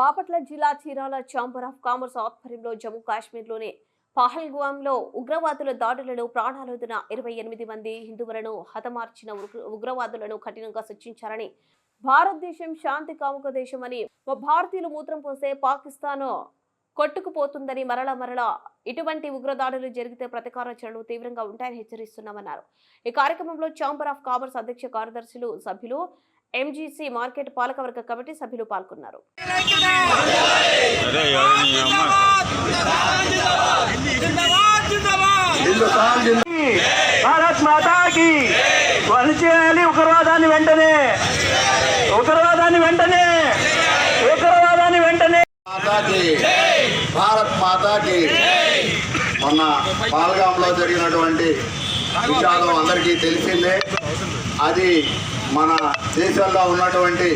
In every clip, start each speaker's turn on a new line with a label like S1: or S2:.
S1: బాపట్ల జిల్లా Chirala chamber of commerce ఆధ్వర్యంలో జమ్మూ కాశ్మీర్లోని పహల్గాంలో ఉగ్రవాదుల దాడులలో ప్రాణాలొదిన ఇరవై ఎనిమిది మంది హిందువులను హతమార్చిన ఉగ్రవాదులను కఠినంగా శిక్షించారని భారతదేశం శాంతి కాముక దేశమని భారతీయులు మూత్రం పోసే పాకిస్తాన్ కొట్టుకుపోతుందని మరల మరల ఇటువంటి ఉగ్రదాడులు జరిగితే ప్రతీకార చర్యలు తీవ్రంగా ఉంటాయని హెచ్చరిస్తున్నామన్నారు. ఈ కార్యక్రమంలో ఛాంబర్ ఆఫ్ కామర్స్ అధ్యక్ష కార్యదర్శులు సభ్యులు ఎంజీసీ మార్కెట్ పాలకవర్గ కమిటీ సభ్యులు పాల్గొన్నారు.
S2: భారత్ మాతాకి చేయాలి ఉగ్రవాదాన్ని వెంటనే. ఉగ్రవాదాన్ని వెంటనే. ఉగ్రవాదాన్ని వెంటనే.
S3: మాతాకి భారత్ మాతాకి మొన్న పాల్గాంలో జరిగినటువంటి విషయాలు అందరికీ తెలిసిందే. అది మన దేశంలో ఉన్నటువంటి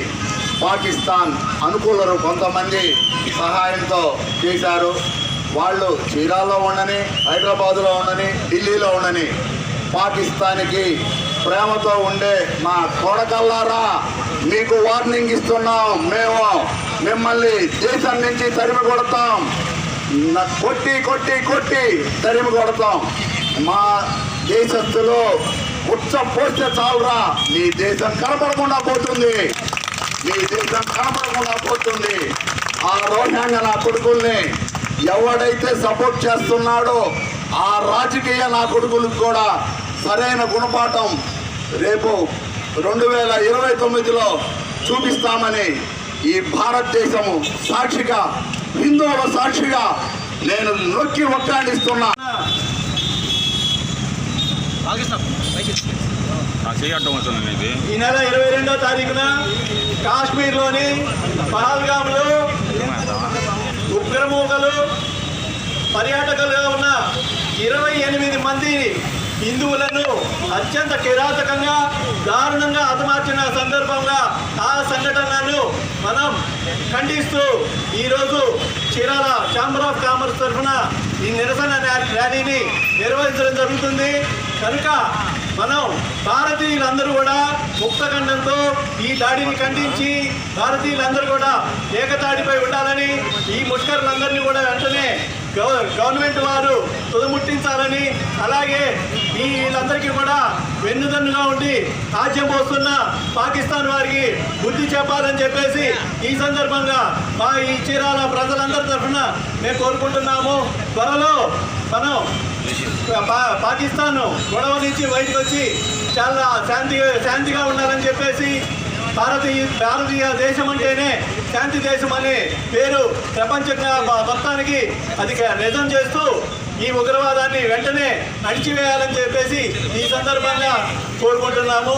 S3: పాకిస్తాన్ అనుకూలరు కొంతమంది సహాయంతో చేశారు. వాళ్ళు చీరాల్లో ఉండని హైదరాబాదులో ఉండని ఢిల్లీలో ఉండని పాకిస్తాన్కి ప్రేమతో ఉండే మా కొడకల్లారా మీకు వార్నింగ్ ఇస్తున్నాం. మేము మిమ్మల్ని దేశం నుంచి తరిమి కొడతాం. కొట్టి కొట్టి కొట్టి తరిమి కొడతాం. మా దేశస్తులు ఉచ్చ పోస్తే చాలురా. నీ దేశం కనపడకుండా పోతుంది. నీ దేశం కనపడకుండా పోతుంది. ఆ రోహింగ్య నా కొడుకుల్ని ఎవడైతే సపోర్ట్ చేస్తున్నాడో ఆ రాజకీయ నా కొడుకులకు కూడా సరైన గుణపాఠం రేపు రెండు వేల ఇరవై తొమ్మిదిలో చూపిస్తామని ఈ భారతదేశము సాక్షిగా హిందువుల సాక్షిగా నేను నొక్కి ఒక్కాడిస్తున్నా.
S2: ఈ నెల ఇరవై రెండో తారీఖున కాశ్మీర్లోని పహల్గాంలో ఉగ్రమూకలు పర్యాటకులుగా ఉన్న ఇరవై ఎనిమిది మంది హిందువులను అత్యంత కిరాతకంగా దారుణంగా హతమార్చిన సందర్భంగా ఆ సంఘటనను మనం ఖండిస్తూ ఈరోజు చీరాల ఛాంబర్ ఆఫ్ కామర్స్ తరఫున ఈ నిరసన ర్యా- ర్యాలీని నిర్వహించడం జరుగుతుంది. కనుక మనం భారతీయులందరూ కూడా ముక్తఖండంతో ఈ దాడిని ఖండించి భారతీయులందరూ కూడా ఏకతాడిపై ఉండాలని ఈ ముష్కరులందరినీ కూడా వెంటనే గవ- గవర్నమెంట్ వారు తుదముట్టించాలని అలాగే ఈ వీళ్ళందరికీ కూడా వెన్నుదన్నుగా ఉండి రాజ్యం పోస్తున్న పాకిస్తాన్ వారికి బుద్ధి చెప్పాలని చెప్పేసి ఈ సందర్భంగా మా ఈ చీరాల ప్రజలందరి తరఫున మేము కోరుకుంటున్నాము. త్వరలో మనం పా- పాకిస్తాన్ గొడవ నుంచి బయటకు వచ్చి చాలా శాంతి శాంతిగా ఉండాలని చెప్పేసి భారతీయ భారతీయ దేశం అంటేనే శాంతి దేశం అనే పేరు ప్రపంచంగా మొత్తానికి అది నిజం చేస్తూ ఈ ఉగ్రవాదాన్ని వెంటనే అణిచివేయాలని చెప్పేసి ఈ సందర్భంగా కోరుకుంటున్నాము.